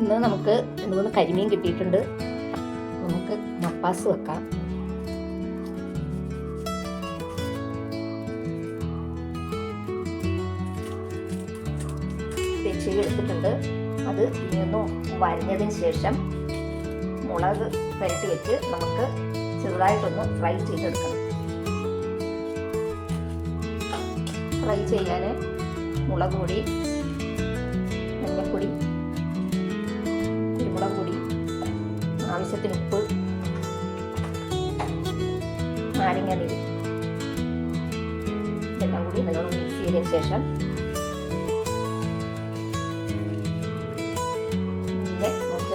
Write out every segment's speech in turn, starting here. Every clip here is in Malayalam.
ഇന്ന് നമുക്ക് മൂന്ന് കരിമീൻ കിട്ടിയിട്ടുണ്ട്. നമുക്ക് മപ്പാസ് വെക്കാം. എടുത്തിട്ടുണ്ട് അത് ഇനിയൊന്ന് വരഞ്ഞതിന് ശേഷം മുളക് പുരട്ടി വെച്ച് നമുക്ക് ചെറുതായിട്ടൊന്ന് ഫ്രൈ ചെയ്തെടുക്കണം ഫ്രൈ ചെയ്യാൻ മുളക് പൊടി നാരങ്ങ നീര് ഇതെല്ലാം കൂടി നല്ലോണം മിക്സ് ചെയ്തതിന് ശേഷം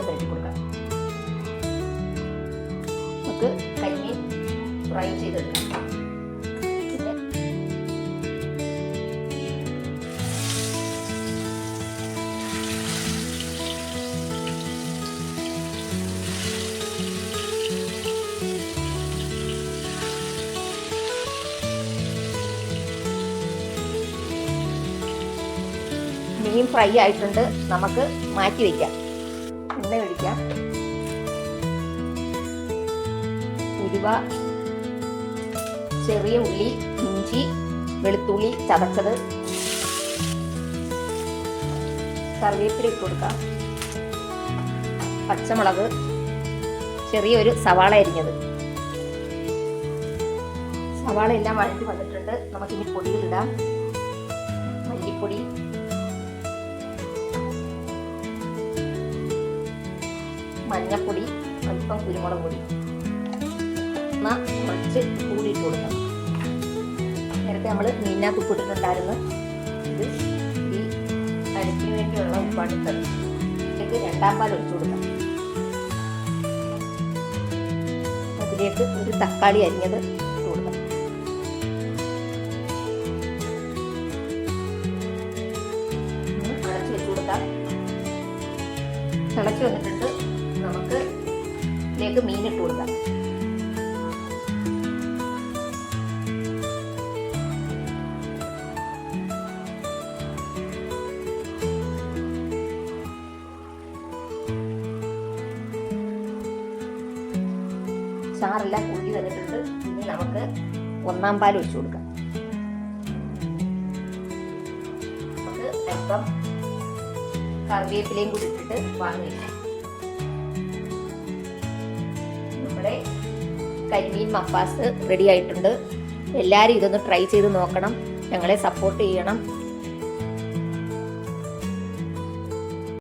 പുരട്ടി കൊടുക്കാം. നമുക്ക് കരിമീൻ ഫ്രൈ ചെയ്തെടുക്കാം. മീൻ ഫ്രൈ ആയിട്ടുണ്ട്. നമുക്ക് മാറ്റി വെക്കാം. എണ്ണ ഒഴിക്കാം. ഉരുവ ചെറിയ ഉള്ളി ഇഞ്ചി വെളുത്തുള്ളി ചതച്ചത്. കറിവേപ്പില ഇട്ട് കൊടുക്കാം. പച്ചമുളക് ചെറിയൊരു സവാള അരിഞ്ഞത്. സവാള എല്ലാം വഴറ്റി വന്നിട്ടുണ്ട്. നമുക്കിനി പൊടികളിടാം മഞ്ഞപ്പൊടി അല്പം കുരുമുളക് പൊടി. കുറച്ച് കൂടിയിട്ട് കൊടുക്കണം നേരത്തെ നമ്മൾ മീനാക്ക് ഉപ്പിട്ടിട്ടുണ്ടായിരുന്നു ഇത് ഈ അരപ്പിന് വേണ്ടിയുള്ള ഉപ്പാണ് ഇട്ടത്. ഇതിലേക്ക് രണ്ടാം പാൽ ഒഴിച്ചു കൊടുക്കാം. അതിലേക്ക് ഒരു തക്കാളി അരിഞ്ഞത് ഇട്ട് കൊടുക്കാം. വെച്ച് കൊടുക്കാം. തിളച്ച് വന്നിട്ടുണ്ട്. ഇതിലേക്ക് മീൻ ഇട്ട് കൊടുക്കാം. ചാറെല്ലാം കുഴി വന്നിട്ടുണ്ട്. ഇനി നമുക്ക് ഒന്നാം പാൽ ഒഴിച്ചു കൊടുക്കാം. നമുക്ക് അല്പം കറിവേപ്പിലയും കൂടി ഇട്ടിട്ട് വാങ്ങി കരിമീൻ മപ്പാസ് റെഡി ആയിട്ടുണ്ട്. എല്ലാവരും ഇതൊന്ന് ട്രൈ ചെയ്ത് നോക്കണം. ഞങ്ങളെ സപ്പോർട്ട് ചെയ്യണം.